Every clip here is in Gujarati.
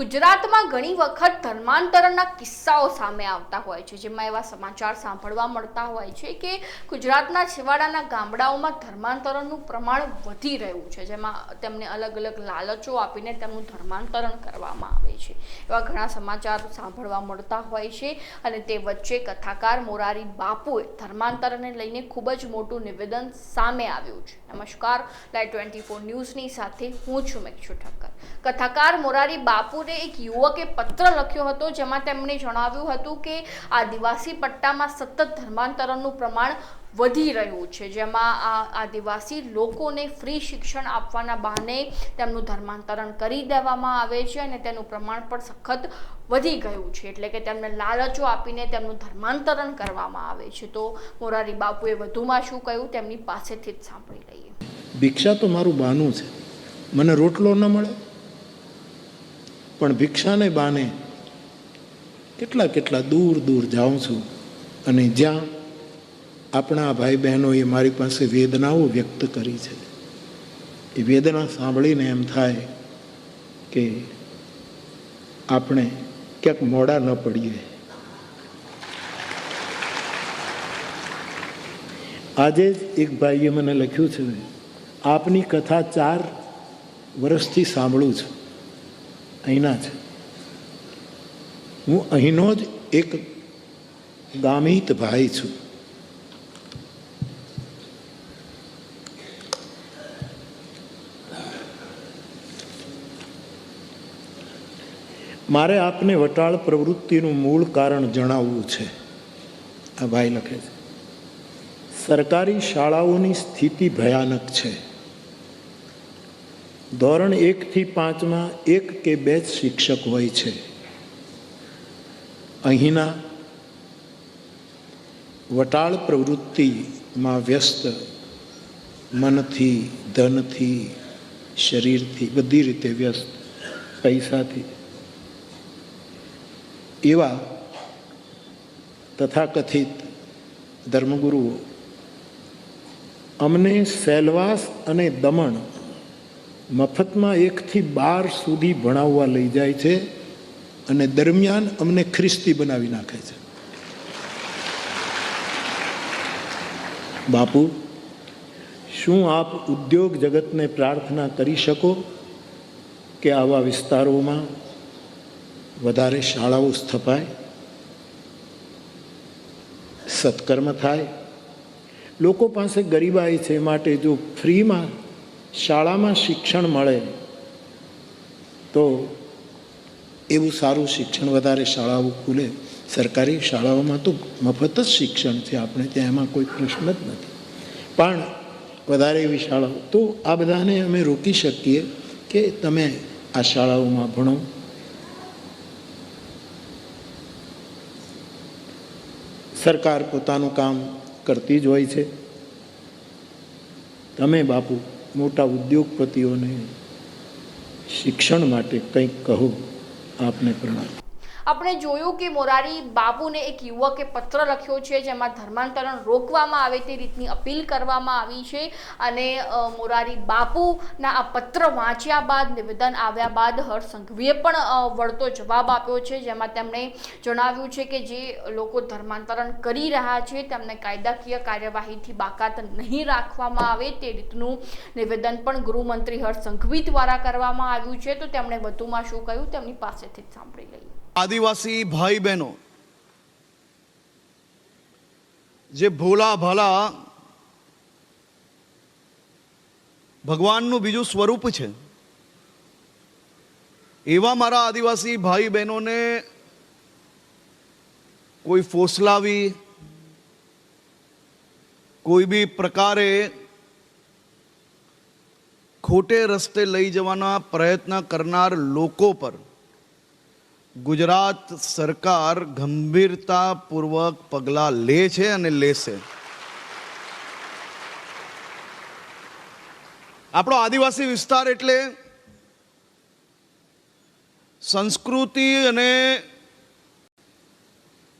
ગુજરાતમાં ઘણી વખત ધર્માંતરણના કિસ્સાઓ સામે આવતા હોય છે, જેમાં એવા સમાચાર સાંભળવા મળતા હોય છે કે ગુજરાતના છેવાડાના ગામડાઓમાં ધર્માંતરણનું પ્રમાણ વધી રહ્યું છે, જેમાં તેમને અલગ અલગ લાલચો આપીને તેમનું ધર્માંતરણ કરવામાં આવે છે. એવા ઘણા સમાચાર સાંભળવા મળતા હોય છે અને તે વચ્ચે કથાકાર મોરારી બાપુએ ધર્માંતરણને લઈને ખૂબ જ મોટું નિવેદન સામે આવ્યું છે. નમસ્કાર, લાઈવ ટ્વેન્ટી ફોર ન્યૂઝની સાથે હું છું મેક્ષુ ઠક્કર. કથાકાર મોરારી બાપુને એક યુવકે પત્ર લખ્યો હતો જેમાં તેમણે જણાવ્યું હતું કે આદિવાસી પટ્ટામાં સતત ધર્માંતરણનું પ્રમાણ વધી રહ્યું છે, જેમાં આ આદિવાસી લોકોને ફ્રી શિક્ષણ આપવાના બહાને તેમનું ધર્માંતરણ કરી દેવામાં આવે છે અને તેનું પ્રમાણ પણ સખત વધી ગયું છે, એટલે કે તેમને લાલચો આપીને તેમનું ધર્માંતરણ કરવામાં આવે છે. તો મોરારી બાપુએ વધુમાં શું કહ્યું તેમની પાસેથી જ સાંભળી લઈએ. ભિક્ષા તો મારું બહાનું છે. મને રોટલો ન મળે પણ ભિક્ષાને બાને કેટલા કેટલા દૂર દૂર જાઉં છું અને જ્યાં આપણા ભાઈ બહેનોએ મારી પાસે વેદનાઓ વ્યક્ત કરી છે. એ વેદના સાંભળીને એમ થાય કે આપણે ક્યાંક મોડા ન પડીએ. આજે જ એક ભાઈએ મને લખ્યું છે, આપની કથા ચાર વર્ષથી સાંભળું છું. અહીંના જ. હું અહીંનો જ એક ગામિત ભાઈ છું. મારે આપને વટાળ પ્રવૃત્તિનું મૂળ કારણ જણાવવું છે. આ ભાઈ લખે છે. સરકારી શાળાઓની સ્થિતિ ભયાનક છે. ધોરણ એકથી પાંચમાં એક કે બે જ શિક્ષક હોય છે. અહીંના વટાળ પ્રવૃત્તિમાં વ્યસ્ત મનથી, ધનથી, શરીરથી બધી રીતે વ્યસ્ત પૈસાથી. એવા તથાકથિત ધર્મગુરુઓ અમને સેલવાસ અને દમણ મફતમાં એકથી બાર સુધી ભણાવવા લઈ જાય છે અને દરમિયાન અમને ખ્રિસ્તી બનાવી નાખે છે. બાપુ, શું આપ ઉદ્યોગ જગતને પ્રાર્થના કરી શકો કે આવા વિસ્તારોમાં વધારે શાળાઓ સ્થપાય, સત્કર્મ થાય? લોકો પાસે ગરીબાઈ છે માટે જો ફ્રીમાં શાળામાં શિક્ષણ મળે, તો એવું સારું શિક્ષણ વધારે શાળાઓ ખુલે. સરકારી શાળાઓમાં તો મફત જ શિક્ષણ છે, આપણે ત્યાં એમાં કોઈ પ્રશ્ન જ નથી. પણ વધારે એવી શાળાઓ, તો આ બધાને અમે રોકી શકીએ કે તમે આ શાળાઓમાં ભણો. સરકાર પોતાનું કામ કરતી જ હોય છે. તમે બાપુ મોટા ઉદ્યોગપતિઓને શિક્ષણ માટે કંઈક કહો આપને પ્રણામ. આપણે જોયું કે મોરારી બાબુને એક યુવકે પત્ર લખ્યો છે, જેમાં ધર્માંતરણ રોકવામાં આવે તે રીતની અપીલ કરવામાં આવી છે અને મોરારી બાપુના આ પત્ર વાંચ્યા બાદ, નિવેદન આવ્યા બાદ હર્ષ સંઘવીએ પણ વળતો જવાબ આપ્યો છે. જેમાં તેમણે જણાવ્યું છે કે જે લોકો ધર્માંતરણ કરી રહ્યા છે, તેમને કાયદાકીય કાર્યવાહીથી બાકાત નહીં રાખવામાં આવે તે રીતનું નિવેદન પણ ગૃહમંત્રી હર્ષ સંઘવી દ્વારા કરવામાં આવ્યું છે. તો તેમણે વધુમાં શું કહ્યું? તેમની પાસેથી જ સાંભળી લઈએ. આદિવાસી ભાઈ બહેનો, જે ભોલા ભાલા ભગવાનનું બીજું સ્વરૂપ છે, એવા મારા આદિવાસી ભાઈ બહેનોને કોઈ ફોસલાવી, કોઈ બી પ્રકારે ખોટે રસ્તે લઈ જવાના પ્રયત્ન કરનાર લોકો પર ગુજરાત સરકાર ગંભીરતાપૂર્વક પગલાં લે છે અને લેશે. આપણો આદિવાસી વિસ્તાર એટલે સંસ્કૃતિ અને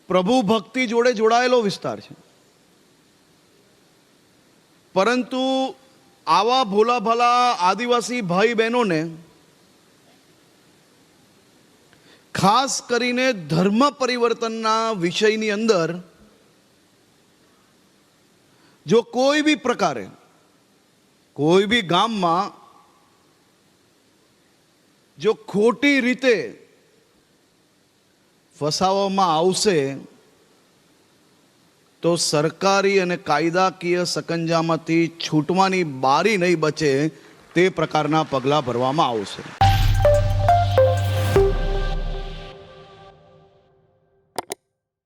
પ્રભુ ભક્તિ જોડે જોડાયેલો વિસ્તાર છે. પરંતુ આવા ભોલા ભલા આદિવાસી ભાઈ બહેનોને ખાસ કરીને ધર્મ પરિવર્તનના વિષયની અંદર જો કોઈ બી પ્રકારે, કોઈ બી ગામમાં જો ખોટી રીતે ફસાવવામાં આવશે, તો સરકારી અને કાયદાકીય સકંજામાંથી છૂટવાની બારી નહીં બચે તે પ્રકારના પગલાં ભરવામાં આવશે.